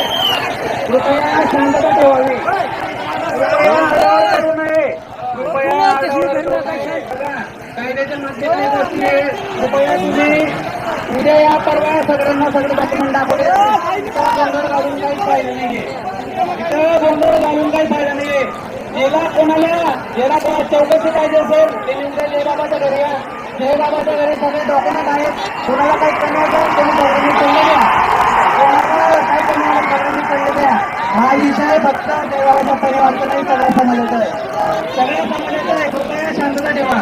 कृपया शांतता ठेवावी कृपया करू नये कृपया कायद्याच्या गोष्टी कृपया तुम्ही उद्या या परवा सगळ्यांना सगळे डॉक्युमेंट दाखवले गोंधळ घालून काही फायदा नाहीये इथं गोंधळ घालून काही फायदा नाही. ज्याला कोणाला? ज्याला कोणा चौकशी पाहिजे असेल. ते जयबाबाच्या घरी या. जयबाबाच्या घरी सगळे डॉक्युमेंट आहेत. कोणाला काही करण्याचं असेल तुम्ही डॉक्युमेंट कळले द्या. कोणाला काही कमी आलं डॉक्युमेंट द्या. हा विषय फक्त जयबाबाच्या परिवारचा नाही सगळ्या समाजाचा आहे. सगळ्या समाजाचा आहे. कृपया शांतता ठेवा.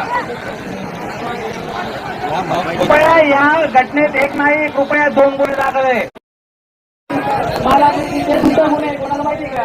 कृपया या घटनेत एक नाही कृपया दोन गुन्हे दाखल आहे मला तिथे सुद्धा गुन्हे कोणाला माहिती का?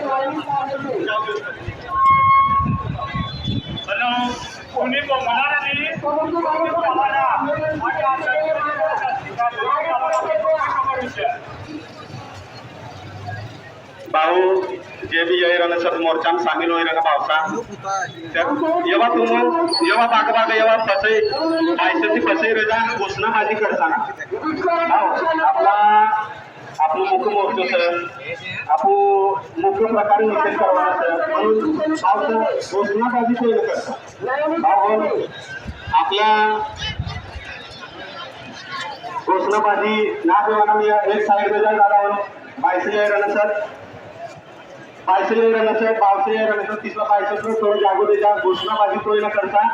भाऊ जे बी यही सर सब मोर्चा सामील शामिल का पावसा येवा तुम येवा बाग बाग जेव्हा फसे पैसे फसे रजा माझी करताना. आपला आपलं मुख्य मोर्चो सर. आपू मुख्य प्रकारे निषेध करवाना सर. म्हणून भाऊ घोषणाबाजी केलं न करता भाऊ आपल्या घोषणाबाजी ना देवाना मी एक साईड में झाला हूँ बाईस सर. बाईस रहना पावसे बावस तिसरा सर तीसरा बाईस थोडं जागो घोषणाबाजी थोडी न करता.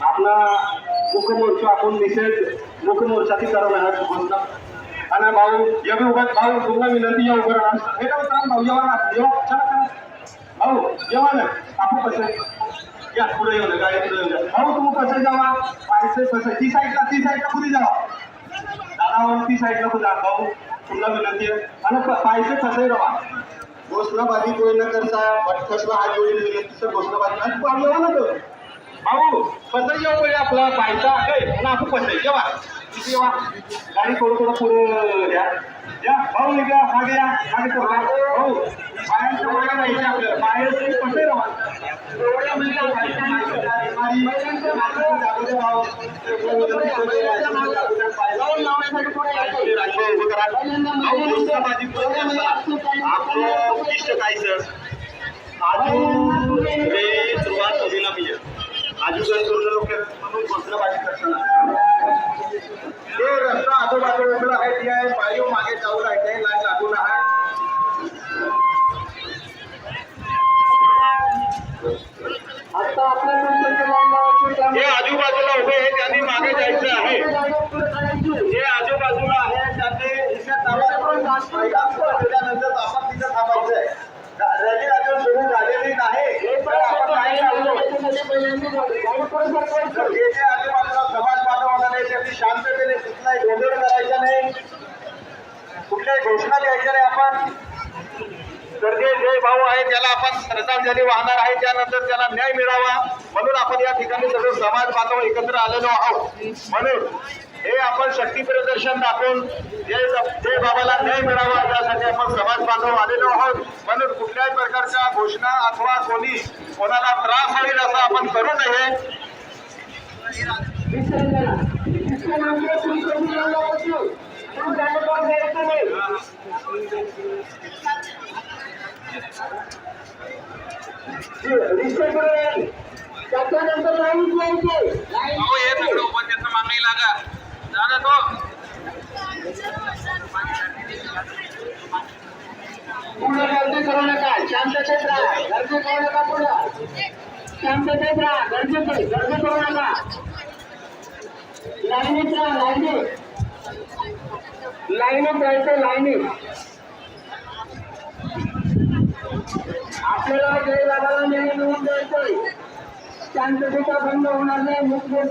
आपला मुखमोर्चा आपण निषेध मुख्य मोर्चाची करवणार आहात घोषणा. आणि भाऊ एवढे उभा भाऊ तुम्हाला विनंती या उभं राहणार हे काय भाऊ जेव्हा ना जेव्हा चला भाऊ जेव्हा ना आपण कसं या पुढे येऊ नका पुढे येऊ नका भाऊ तुम्ही कसं जावा. पायसे कसं ती साईडला ती साईडला कुठे जावा? दादावर ती साईडला कुठे भाऊ तुम्हाला विनंती आहे. आणि पायसे कसं राहा. घोषणाबाजी कोई न करता कसला हात जोडून विनंती सर घोषणाबाजी. आम्ही ना तो. भाऊ कसं येऊ पहिले आपला पायसा आहे आणि आपण कसं जेव्हा तिथे जेव्हा गाडी थोडं थोडं पुढे द्या या. भाऊ निघा. मागे या. मागे थोडं भाऊ बाहेरचं वगैरे जायचं आपल्याला बाहेर तरी कसं राहा. एवढ्या मागं. जाऊन लावण्यासाठी पुढे सर आजू हे सुरुवात होईल पाहिजे आजू काय करून लोक म्हणून घोषणाबाजी करताना ते रस्ता आजूबाजू उघडा आहे ती आहे पायी मागे जाऊ राहते लाईन लागून आहे आता आपल्या हे त्यामुळे आजूबाजूला उभे आहे त्यांनी मागे जायचं आहे. हे आजूबाजूला आहे त्यांनी नाही गोंधळ करायचा नाही. कुठल्याही घोषणा द्यायच्या नाही आपण. तर जे जे भाऊ आहे त्याला आपण श्रद्धांजली वाहणार आहे त्यानंतर त्याला न्याय मिळावा. म्हणून आपण या ठिकाणी सगळं समाज बांधव एकत्र आलेलो आहोत. म्हणून हे आपण शक्ती प्रदर्शन दाखवून जे जे बाबाला न्याय मिळावा यासाठी आपण समाज बांधव आलेलो आहोत. म्हणून कुठल्याही प्रकारच्या घोषणा अथवा कोणी कोणाला त्रास होईल असं आपण करू नये. त्याच्यानंतर लाईन द्यायची अहो हे सगळं उभं त्याचं मागणी लागा दादा तो पुढे गर्दी करू नका शांततेत राहा गर्दी करू नका पुढे शांततेत राहा गर्दी गर्दी करू नका लाईनीत राहा लाईनीत. लाईनीत राहायचं लाईनीत. आपल्याला जय बाबाला न्याय मिळून द्यायचंय. शांततेचा भंग होणार नाही मुख्य